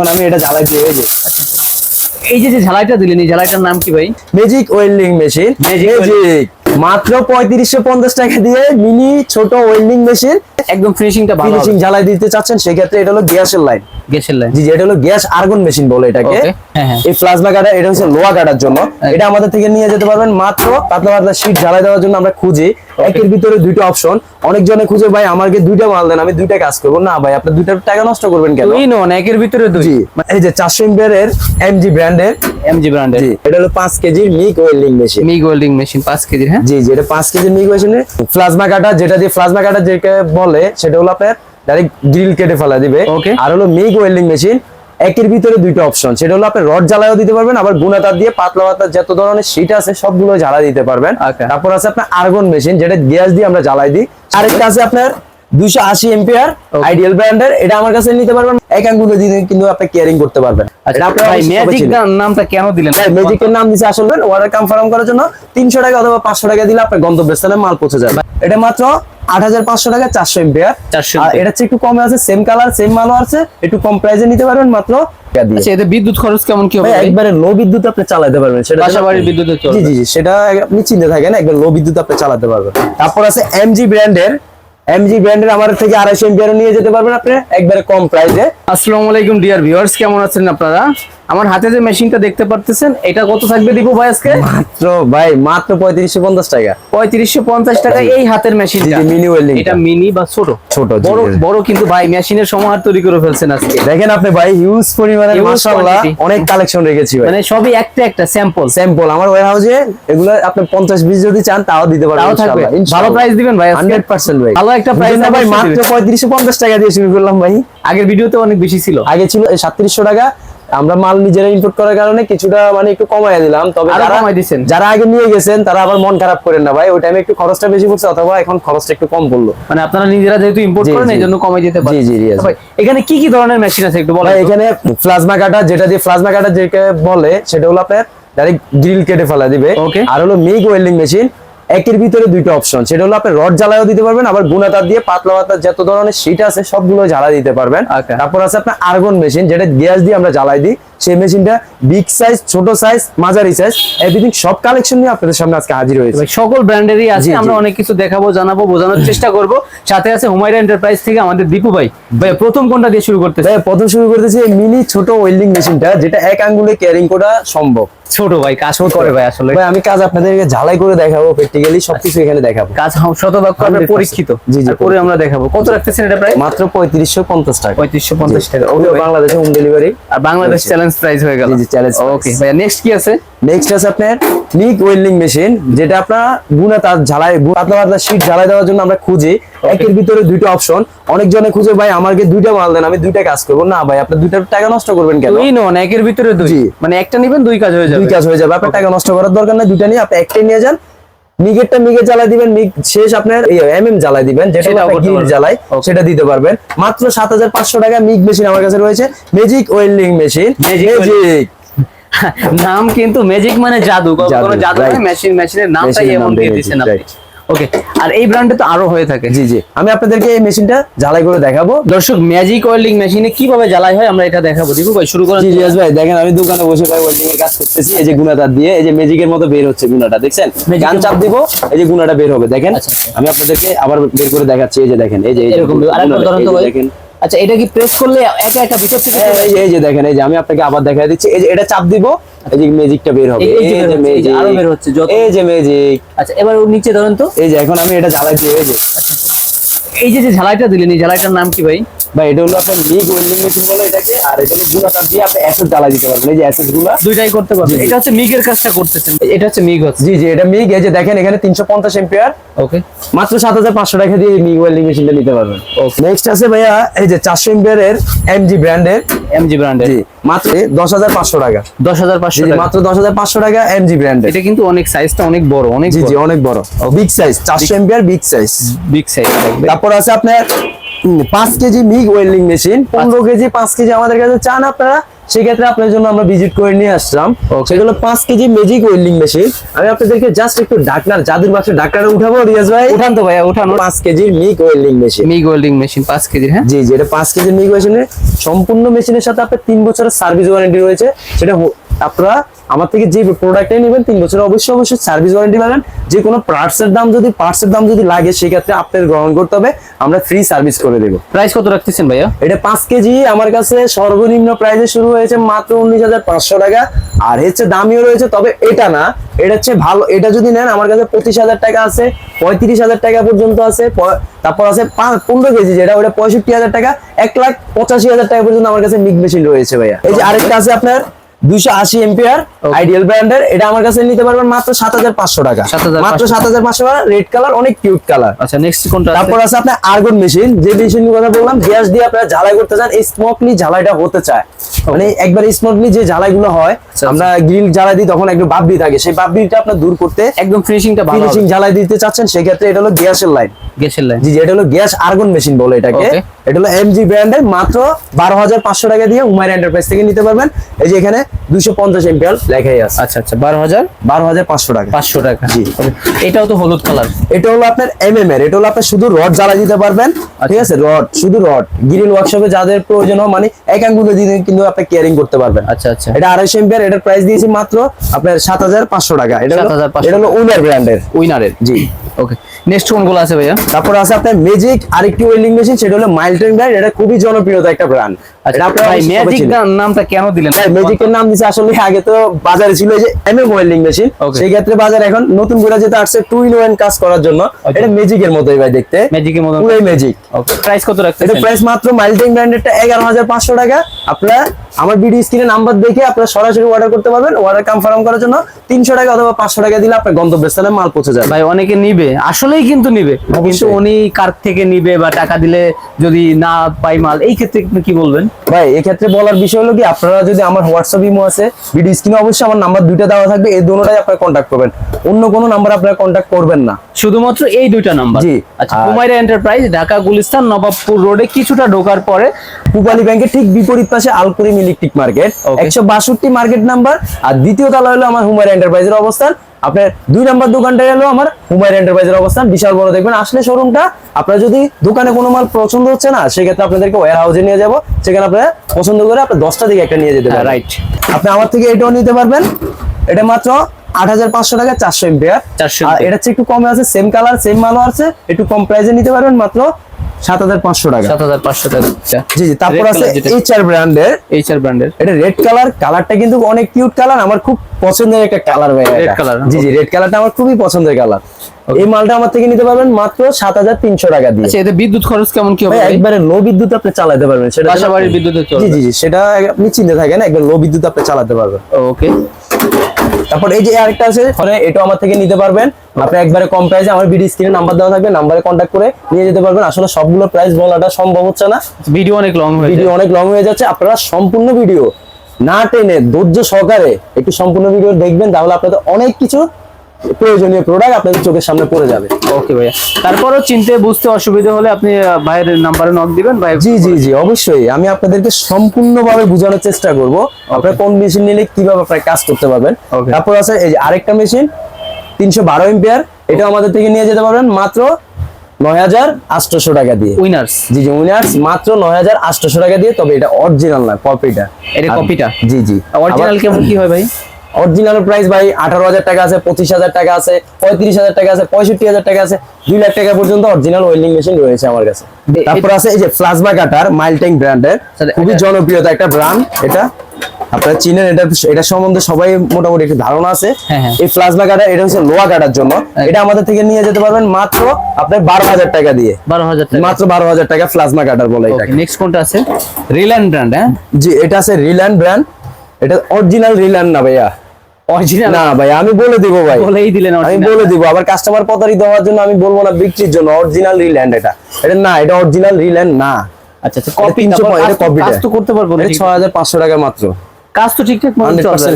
এখন আমি এটা জ্বালাই দিয়ে এই যে। এই যে যে ঝালাইটা দিলেন এই ঝালাইটার নাম কি ভাই? ম্যাজিক ওয়েল্ডিং মেশিন ম্যাজিক মাত্র পঁয়ত্রিশশো পঞ্চাশ টাকা দিয়ে মিনি ছোট ওয়েল্ডিং মেশিন। একদম ফিনিশিংটা ভালো ফিনিশিং জ্বালাই দিতে চাচ্ছেন সেক্ষেত্রে এটা হলো গ্যাসের লাইন গ্যাসের লাইন জি জি এটা হলো গ্যাস আর্গন মেশিন বলে এটাকে। হ্যাঁ, হ্যাঁ। এই প্লাজমা কাটা এটা হচ্ছে লোহা কাটার জন্য। এটা আমাদের থেকে নিয়ে যেতে পারবেন মাত্র পাতলা পাতলা শীট জ্বালাই দেওয়ার জন্য আমরা খুঁজি। একের ভিতরে দুইটা অপশন অনেক জনে খুঁজে ভাই আমাকে দুইটা মাল দেন আমি দুইটা কাজ করব। না ভাই আপনি দুইটা টাকা নষ্ট করবেন কেন? দুই নন একের ভিতরে দুই। এই যে চারশো এমপিয়ারের এমজি ব্র্যান্ডের এমজি ব্র্যান্ডের জি এটা হলো পাঁচ কেজির MIG welding machine. MIG welding machine 5 কেজি হ্যাঁ? জি জি এটা পাঁচ প্লাজমা কাটা যেটা দিয়ে প্লাজমা কাটা যেটা বলে সেটা হলো আপনার ডাইরেক্ট গ্রিল কেটে ফেলা দিবে. আর হলো মিগ ওয়েল্ডিং মেশিন একের ভিতরে দুইটা অপশন সেটা হলো আপনি রড জ্বালায়ও দিতে পারবেন আবার গুণাতার দিয়ে পাতলা পাতলা যত ধরনের শীট আছে সবগুলো জ্বালা দিতে পারবেন. তারপর আছে আপনার আর্গন মেশিন যেটা গ্যাস দিয়ে আমরা জ্বালাই দিই আরেকটা আছে আপনার দুইশো আশি এম্পিয়ার আইডিয়াল ব্র্যান্ডের এটা আমার কাছে নিতে পারবেন। এক আঙ্গুলে দিয়ে কিন্তু আপনি কেয়ারিং করতে পারবেন। চিনেন। নামটা কেন দিলেন? ম্যাজিকের নাম দিছে আসলে ওয়াটার কনফার্ম করার জন্য তিনশো টাকা অথবা পাঁচশো টাকা দিলে আপনার গন্তব্যস্থানে মাল পৌঁছে যাবে। এটা মাত্র আট হাজার পাঁচশো টাকা চারশো এম্পিয়ার 400 আর এটা একটু কমে আছে সেম কালার সেম মালও আছে একটু কম প্রাইসে নিতে পারবেন মাত্র দিয়ে। আচ্ছা এতে বিদ্যুৎ খরচ কেমন কি হবে? একবারে লো বিদ্যুৎ আপনি চালাতে পারবেন সেটা জি জি সেটা আপনি চিন্তা থাকেন একবার লো বিদ্যুৎ আপনি চালাতে পারবেন। তারপর আছে এমজি ব্র্যান্ডের এমজি ব্র্যান্ডের আমার থেকে আড়াইশো এমপিয়ারও নিয়ে যেতে পারবেন আপনি, একবারে কম প্রাইসে আসসালামু আলাইকুম ডিয়ার ভিউয়ার্স কেমন আছেন আপনারা? আমার হাতে যে মেশিনটা দেখতে পারতেছেন এটা কত থাকবে দীপু ভাই আজকে? মাত্র ভাই মাত্র পঁয়ত্রিশশো পঞ্চাশ টাকা। পঁয়ত্রিশশো পঞ্চাশ টাকা এই হাতের মেশিন জি, জি, mini এটা মিনি বা ছোট? ছোট, বড় বড় কিন্তু ভাই মেশিনের সমাহার তৈরি করে ফেলছেন আজকে। দেখেন আপনি ভাই হিউজ Huge মাশাআল্লাহ অনেক কালেকশন রেখেছি ভাই। মানে সবই একটা একটা স্যাম্পল স্যাম্পল আমার ওয়্যারহাউসে এগুলো আপনি 50 20 যদি চান তাও দিতে পারবেন তাও থাকবে। ইনশাআল্লাহ। ভালো প্রাইস দিবেন ভাই আজকে। 100% ভাই। ভালো একটা প্রাইস না ভাই মাত্র 3550 টাকা দিয়ে শুরু করলাম ভাই। আগের ভিডিওতে অনেক বেশি ছিল। আগে ছিল 3700 টাকা আমরা মাল নিজেরা ইম্পোর্ট করার কারণে কিছুটা মানে একটু কমায় দিলাম। তবে যারা যারা আগে নিয়ে গেছেন তারা আবার মন খারাপ করেন না ভাই। ওই টাইমে একটু খরচটা বেশি পড়ছে অথবা এখন খরচটা একটু কম পড়ল। মানে আপনারা নিজেরা যেহেতু ইম্পোর্ট করেন। এই জন্য কমাই দিতে পারেন। জি, জি, ভাই এখানে কি কি ধরনের মেশিন আছে একটু বলেন এখানে প্লাজমা কাটা যেটা দিয়ে প্লাজমা কাটা যেটা বলে সেটা হলো আপনার ডাইরেক্ট গ্রিল কেটে ফেলা দিবে. আর হলো মিগ ওয়েল্ডিং মেশিন একের ভিতরে দুইটা অপশন সেটা হলো আপনি রড জ্বালায়ও দিতে পারবেন আবার গুনা তার দিয়ে পাতলা পাতলা যত ধরনের সিট আছে সবগুলো জ্বালা দিতে পারবেন. তারপর আছে আপনার আর্গন মেশিন যেটা গ্যাস দিয়ে আমরা জ্বালাই দিই। সেই মেশিনটা বিগ সাইজ ছোট সাইজ মাঝারি সাইজ এভরিথিং সব কালেকশন নিয়ে আপনাদের সামনে আজকে হাজির হয়েছে। ভাই, সকল ব্র্যান্ডেরই আছে। আমরা অনেক কিছু দেখাবো জানাব বোঝানোর চেষ্টা করব। সাথে আছে হুমায়রা এন্টারপ্রাইজ থেকে আমাদের দীপু ভাই। ভাই প্রথম কোনটা দিয়ে শুরু করতেছে তাই প্রথম শুরু করতেছি এই মিনি ছোট ওয়েল্ডিং মেশিনটা যেটা এক আঙ্গুলে ক্যারিং করা সম্ভব। ছোট ভাই কাজ করে ভাই আসলে। ভাই আমি কাজ আপনাদেরকে ঝালাই করে দেখাবো প্র্যাকটিক্যালি সবকিছু এখানে দেখাবো। কাজ শতভাগ আমরা পরীক্ষিত। জি, জি, করে আমরা দেখাবো। কত রাখতেছেন এটা প্রায়? মাত্র পঁয়ত্রিশশো পঞ্চাশ টাকা। পঁয়ত্রিশশো পঞ্চাশ টাকা। ওকে ওকে বাংলাদেশে হোম ডেলিভারি আর বাংলাদেশ জি। চ্যালেঞ্জ প্রাইস হয়ে গেল। জি, জি, challenge price। ওকে ভাই নেক্সট কি আছে? নেক্সট আছে আপনার মিক ওয়েল্ডিং মেশিন যেটা আপনার গুণা তার ঝালাই পাতলা পাতলা শীট ঝালাই দেওয়ার জন্য আমরা খুঁজি। একের ভিতরে দুইটা অপশন অনেক জনে খুঁজে ভাই আমাকে দুইটা মাল দেন আমি দুইটা কাজ করব। না ভাই আপনি দুইটা টাকা নষ্ট করবেন কেন? দুই নন একের ভিতরে দুই। মানে একটা নিবেন দুই কাজ হয়ে যাবে। দুই কাজ হয়ে যাবে। আপনার টাকা নষ্ট করার দরকার নাই দুইটা নিয়ে আপনি একটাই নিয়ে যান। মিগেরটা মিগে জ্বালাই দিবেন মিগ শেষ আপনার এম এম জ্বালাই দিবেন যেটা। জ্বালাই সেটা দিতে পারবেন। মাত্র সাত হাজার পাঁচশো টাকা মিগ মেশিন আমার কাছে রয়েছে ম্যাজিক ওয়েল্ডিং মেশিন ম্যাজিক নাম কিন্তু ম্যাজিক মানে জাদু কোনো জাদু, মেশিন মেশিনের নামটাই এমন নাম দিয়ে দিয়ে দিয়েছেন আপনি. ওকে আর এই ব্র্যান্ডে তো আরও হয়ে থাকে। জি জি। আমি আপনাদেরকে এই মেশিনটা ঝালাই করে দেখাবো। দর্শক ম্যাজিক ওয়েল্ডিং মেশিনে কীভাবে জ্বালাই হয় আমরা এটা দেখাবো। ভাই শুরু করেন। জি রিয়াজ ভাই দেখেন আমি দোকানে বসে ভাই ওয়েল্ডিং এর কাজ করতেছি। এই যে দিয়ে এই যে ম্যাজিকের মতো বের হচ্ছে গুণাটা দেখছেন? গান চাপ দিব এই যে গুণাটা বের হবে দেখেন? আচ্ছা। আমি আপনাদেরকে আবার বের করে দেখাচ্ছি এই যে দেখেন এই যে এরকম আরেকবার গুণাটা, ধরেন তো ভাই। দেখেন। আচ্ছা এটা কি প্রেস করলে একা একা ভিতর থেকে এই যে- দেখেন এই যে আমি আপনাকে আবার দেখা দিচ্ছি। এই যে এটা চাপ দিব এই যে ম্যাজিকটা বের হবে। এই- যে যে আরও বের হচ্ছে, যত- এই যে ম্যাজিক আচ্ছা এবার ওর নিচে ধরুন তো। এই যে এখন আমি এটা জ্বালাই দিয়ে এই যে। এই যে যে ঝালাইটা দিলেন এই ঝালাইটার নাম কি ভাই? ভাই এটা হলো আপনার মিগ ওয়েল্ডিং মেশিন বলে এটাকে আর এটা হলো গুণাতার দিয়ে আপনি অ্যাসেট জ্বালাই দিতে পারবেন। এই যে অ্যাসেটগুলা দুইটাই করতে পারবেন। এটা হচ্ছে মিগের কাজটা করতেছেন। এটা হচ্ছে মিগ হচ্ছে। জি জি এটা মিগ এই যে দেখেন এখানে তিনশো পঞ্চাশ এম্পিয়ার ওকে মাত্র সাত হাজার পাঁচশো টাকা দিয়ে মিগ ওয়েল্ডিং মেশিনটা নিতে পারবেন। নেক্সট আছে ভাইয়া এই যে চারশো এম্পিয়ারের এমজি ব্র্যান্ডের এমজি ব্র্যান্ডের জি মাত্র দশ হাজার পাঁচশো টাকা। দশ হাজার পাঁচশো টাকা। মাত্র দশ হাজার পাঁচশো টাকা এমজি ব্র্যান্ডের এটা কিন্তু অনেক সাইজটা অনেক বড় অনেক জি জি অনেক বড়। বিগ সাইজ চারশো ampere big size big size তারপর আছে আপনার পাঁচ কেজি মিগ ওয়েল্ডিং মেশিন। পনেরো কেজি পাঁচ কেজি আমাদের কাছে চান আপনারা। সেক্ষেত্রে আপনার জন্য আমরা ভিজিট করে নিয়ে আসলাম. সেগুলো পাঁচ কেজি ম্যাজিক ওয়েল্ডিং মেশিন আমি আপনাদেরকে জাস্ট একটু ডাকনার জাদুর বাক্সে ডাকনারে উঠাবো রিয়াজ ভাই। উঠান তো ভাইয়া উঠানো। পাঁচ KG MIG welding machine MIG welding machine পাঁচ কেজির হ্যাঁ? জি জি এটা পাঁচ কেজি মিক মেশিনের সম্পূর্ণ মেশিনের সাথে আপনার তিন বছরের সার্ভিস ওয়ারেন্টি রয়েছে। সেটা আপনারা আমার থেকে যে প্রোডাক্টটাই নেবেন তিন বছর অবশ্যই অবশ্যই সার্ভিস ওয়ারেন্টি পাবেন। যে কোনো পার্টসের দাম যদি পার্টসের দাম যদি লাগে সেক্ষেত্রে আপনার গ্রহণ করতে হবে। আমরা ফ্রি সার্ভিস করে দেবো। প্রাইস কত রাখতেছেন ভাইয়া? এটা পাঁচ কেজি আমার কাছে সর্বনিম্ন প্রাইসে শুরু হয়েছে মাত্র উনিশ হাজার পাঁচশো টাকা। আর হচ্ছে দামিও রয়েছে তবে এটা না এটা হচ্ছে ভালো এটা যদি নেন আমার কাছে পঁচিশ হাজার টাকা আছে পঁয়ত্রিশ হাজার টাকা পর্যন্ত আছে তারপর আছে পনেরো কেজি যেটা ওটা পঁয়ষট্টি হাজার টাকা এক লাখ পঁচাশি হাজার টাকা পর্যন্ত আমার কাছে মিক মেশিন রয়েছে ভাইয়া। এই যে আরেকটা আছে আপনার দুইশো আশি এম্পিয়ার আইডিয়াল ব্র্যান্ডের এটা আমার কাছে নিতে পারবেন মাত্র সাত হাজার পাঁচশো টাকা। মাত্র সাত হাজার পাঁচশো টাকা রেড কালার অনেক কিউট কালার আচ্ছা নেক্সট কোনটা তারপর আছে আপনার আর্গন মেশিন যে মেশিন কথা বললাম গ্যাস দিয়ে আপনারা ঝালাই করতে চান স্মোকলি ঝালাইটা হতে চায়। মানে একবার স্মোকলি যে ঝালাইগুলো হয় আচ্ছা। আমরা গ্রিল জ্বালাই দিই তখন একটু বাবরি থাকে। সেই বাবরিটা আপনার দূর করতে একদম ফিনিশিংটা ফিনিশিং ঝালাই দিতে চাচ্ছেন সেক্ষেত্রে এটা হলো গ্যাসের লাইন গ্যাসের লাইন জি জি এটা হলো গ্যাস আর্গন মেশিন বলে এটাকে। এটা হলো এমজি ব্র্যান্ডের মাত্র বারো হাজার পাঁচশো টাকা দিয়ে উমার এন্টারপ্রাইজ থেকে নিতে পারবেন। এই যে এখানে দুশো পঞ্চাশ লেখাই আছে। আচ্ছা আচ্ছা বারো হাজার? বারো হাজার পাঁচশো টাকা। পাঁচশো টাকা। জি। এটাও তো হলুদ কালার এটা হলো আপনার এমএম এর এটা হলো আপনার শুধু রড জ্বালা দিতে পারবেন। ঠিক আছে? রড শুধু রড গ্রিল ওয়ার্কশপে যাদের প্রয়োজন হয় মানে এক আঙ্গুলে দিয়ে কিন্তু আপনি কেয়ারিং করতে পারবেন। আচ্ছা আচ্ছা। এটা আড়াইশো এম্পিয়ার এটার প্রাইস দিয়েছি মাত্র আপনার সাত হাজার পাঁচশো টাকা। এটা হলো 7,500 এটা হলো উনার ব্র্যান্ডের উইনারের। জি। ওকে নেক্সট কোনগুলো আছে ভাইয়া? তারপর আছে আপনার ম্যাজিক আরেকটি ওয়েল্ডিং মেশিন সেটা হলো মাইল্টন ব্র্যান্ড এটা খুবই জনপ্রিয়তা একটা ব্র্যান্ড নামটা কেন দিলেন? ম্যাজিকের নাম দিছে আসলে আগে তো বাজারে ছিল যে এমএম ওয়েল্ডিং মেশিন সেই ক্ষেত্রে বাজার এখন নতুন করে যেটা আসছে টু ইন ওয়ান কাজ করার জন্য। এটা ম্যাজিকের মতোই ভাই দেখতে। ম্যাজিকের মতো পুরোই ম্যাজিক প্রাইস কত এটা প্রাইস মাত্র টাকা। আপনারা আমার ভিডিও স্ক্রিনে নাম্বার দেখে আপনারা সরাসরি অর্ডার করতে পারবেন। অর্ডার কনফার্ম করার জন্য তিনশো টাকা অথবা পাঁচশো টাকা দিলে আপনার গন্তব্যস্থলে মাল পৌঁছে যাবে। ভাই অনেকে নিবে। আসলেই কিন্তু নিবে। কিন্তু উনি কার থেকে নিবে বা টাকা দিলে যদি না পাই মাল এই ক্ষেত্রে আপনি কি বলবেন? ভাই এক্ষেত্রে বলার বিষয় হলো কি আপনারা যদি আমার হোয়াটসঅ্যাপ ইমো আছে ভিডিও স্ক্রিনে অবশ্যই আমার নাম্বার দুইটা দেওয়া থাকবে এই দুটোটাই আপনারা কন্ট্যাক্ট করবেন অন্য কোনো নাম্বার আপনারা কন্ট্যাক্ট করবেন না শুধুমাত্র এই দুইটা নাম্বার জি। আচ্ছা কুমাইরা এন্টারপ্রাইজ ঢাকা গুলিস্তান নবাবপুর রোডে কিছুটা ঢোকার পরে পুবালি ব্যাংকের ঠিক বিপরীত পাশে আলকুরিম ইলেকট্রিক মার্কেট. একশো বাষট্টি মার্কেট নাম্বার আর দ্বিতীয় তলা হলো আমার হুমার এন্টারপ্রাইজের অবস্থান আপনার দুই নাম্বার দোকানটা হলো আমার হুমার এন্টারপ্রাইজের অবস্থান। বিশাল বড় দেখবেন। আসলে শোরুমটা আপনার যদি দোকানে কোনো মাল পছন্দ হচ্ছে না সেক্ষেত্রে আপনাদেরকে ওয়ার হাউসে নিয়ে যাব। সেখানে আপনারা পছন্দ করে আপনার দশটা দিকে একটা নিয়ে যেতে হ্যাঁ, পারেন right. আপনি আমার থেকে এটাও নিতে পারবেন। এটা মাত্র আট হাজার পাঁচশো টাকা চারশো এম্পিয়ার 400 আর এটা হচ্ছে একটু কমে আছে সেম কালার সেম মালও আছে। একটু কম প্রাইসে নিতে পারবেন। মাত্র সাত হাজার পাঁচশো টাকা। সাত হাজার পাঁচশো টাকা জি জি তারপর আছে এইচআর ব্র্যান্ডের এইচআর ব্র্যান্ডের এটা রেড কালার কালারটা কিন্তু অনেক কিউট কালার আমার খুব পছন্দের একটা কালার ভাই রেড কালার জি জি রেড কালারটা আমার খুবই পছন্দের কালার এই মালটা আমার থেকে নিতে পারবেন মাত্র সাত হাজার তিনশো টাকা দিয়ে। আচ্ছা এতে বিদ্যুৎ খরচ কেমন কি হবে? একবারে লো বিদ্যুৎ আপনি চালাতে পারবেন সেটা বাসা বাড়ির বিদ্যুতে চলবে। জি জি সেটা আপনি চিন্তা থাকেন একবার লো বিদ্যুৎ আপনি চালাতে পারবেন। ওকে তারপর এই যে আরেকটা আছে পরে এটাও আমার থেকে নিতে পারবেন। আপনি একবারে কম প্রাইসে আমার ভিডিও স্ক্রিনে নাম্বার দেওয়া থাকবে নাম্বারে কন্ট্যাক্ট করে নিয়ে যেতে পারবেন। আসলে সবগুলো প্রাইস বলাটা সম্ভব হচ্ছে না। ভিডিও অনেক লং হয়ে ভিডিও অনেক লং হয়ে যাচ্ছে। আপনারা সম্পূর্ণ ভিডিও না টেনে ধৈর্য সহকারে একটু সম্পূর্ণ ভিডিও দেখবেন তাহলে আপনাদের অনেক কিছু প্রয়োজনীয় প্রোডাক্ট আপনাদের চোখের সামনে পড়ে যাবে। ওকে ভাইয়া। তারপরও চিনতে বুঝতে অসুবিধা হলে আপনি ভাইয়ের নাম্বারে নক দিবেন ভাই জি জি জি অবশ্যই। আমি আপনাদেরকে সম্পূর্ণভাবে বোঝানোর চেষ্টা করব। আপনারা কোন মেশিন নিলে কীভাবে আপনারা কাজ করতে পারবেন। তারপর আছে এই যে আরেকটা মেশিন তিনশো বারো এম্পিয়ার এটা আমাদের থেকে নিয়ে যেতে পারবেন মাত্র নয় হাজার আটশোশো টাকা দিয়ে। উইনার্স জি জি উইনার্স মাত্র নয় হাজার আটশোশো টাকা দিয়ে। তবে এটা অরিজিনাল না কপিটা এটা কপিটা জি জি। অরিজিনাল কেমন কি হয় ভাই? অরিজিনাল প্রাইস ভাই আঠারো হাজার টাকা আছে পঁচিশ হাজার টাকা আছে পঁয়ত্রিশ হাজার টাকা আছে পঁয়ষট্টি হাজার টাকা আছে দুই লাখ টাকা পর্যন্ত অরিজিনাল ওয়েল্ডিং মেশিন রয়েছে আমার কাছে। তারপর আছে এই যে প্লাজমা কাটার মাইলটেং ব্র্যান্ডের খুবই এটা- জনপ্রিয়তা একটা ব্র্যান্ড এটা। আপনারা চিনেন এটা এটা সম্বন্ধে সবাই মোটামুটি একটু ধারণা আছে। হ্যাঁ, হ্যাঁ। এই প্লাজমা কাটার এটা হচ্ছে লোয়া কাটার জন্য। এটা আমাদের থেকে নিয়ে যেতে পারবেন মাত্র আপনার বারো হাজার টাকা দিয়ে। বারো হাজার মাত্র বারো হাজার টাকা প্লাজমা কাটার বলে এটাকে। নেক্সট কোনটা আছে? রিল্যান্ড ব্র্যান্ড হ্যাঁ? জি এটা আছে রিল্যান্ড ব্র্যান্ড এটা অরিজিনাল রিল্যান্ড না ভাইয়া। অরিজিনাল না ভাই আমি বলে দিব ভাই। বলেই দিলেন আমি বলে দিব আবার কাস্টমার প্রতারিত হওয়ার জন্য আমি বলব না বিক্রির জন্য অরিজিনাল রিল্যান্ড এটা। এটা না এটা অরিজিনাল রিল্যান্ড না। আচ্ছা আচ্ছা কপি তিনশো এটা কপি কাজ তো করতে পারব না এটা ছয় হাজার পাঁচশো টাকা মাত্র। কাজ তো ঠিকঠাক মতো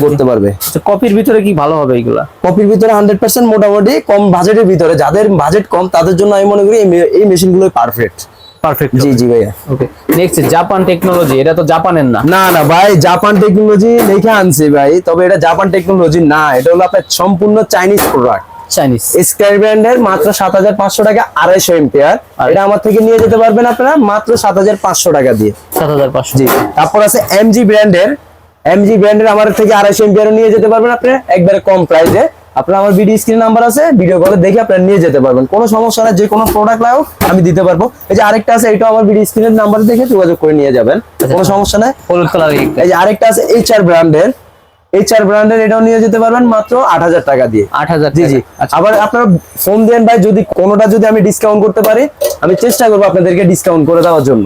করতে পারবে। আচ্ছা কপির ভিতরে কি ভালো হবে এগুলা? কপির ভিতরে হান্ড্রেড পার্সেন্ট মোটামুটি কম বাজেটের ভিতরে। যাদের বাজেট কম তাদের জন্য আমি মনে করি এই মে- এই মেশিন পারফেক্ট পারফেক্ট জি জি ভাইয়া। ওকে নেক্সট জাপান টেকনোলজি এটা তো জাপানের না? না না ভাই জাপান টেকনোলজি লিখে আনছি ভাই তবে এটা জাপান টেকনোলজি না এটা হলো আপনার সম্পূর্ণ চাইনিজ প্রোডাক্ট চাইনিজ স্কাই ব্র্যান্ডের মাত্র সাত হাজার পাঁচশো টাকা আড়াইশো এম্পিয়ার এটা আমার থেকে নিয়ে যেতে পারবেন আপনারা মাত্র সাত হাজার পাঁচশো টাকা দিয়ে। সাত হাজার পাঁচশো। জি তারপর আছে এমজি ব্র্যান্ডের এমজি ব্র্যান্ডের আমার থেকে আড়াইশো এম্পিয়ার নিয়ে যেতে পারবেন আপনি একবারে কম প্রাইসে আপনার আমার ভিডিও স্ক্রিন নাম্বার আছে ভিডিও কলে দেখে আপনারা নিয়ে যেতে পারবেন। কোনো সমস্যা না যে কোনো প্রোডাক্ট লাও আমি দিতে পারব। এই যে আরেকটা আছে এটা আমার ভিডিও স্ক্রিনের নাম্বার দেখে যোগাযোগ করে নিয়ে যাবেন। কোনো সমস্যা নাই। হলুদ কালার এই যে আরেকটা আছে এইচআর ব্র্যান্ডের এইচআর ব্র্যান্ডের এটাও নিয়ে যেতে পারবেন মাত্র আট হাজার টাকা দিয়ে। আট হাজার জি জি। আবার আপনারা ফোন দেন ভাই যদি কোনোটা যদি আমি ডিসকাউন্ট করতে পারি আমি চেষ্টা করব আপনাদেরকে ডিসকাউন্ট করে দেওয়ার জন্য।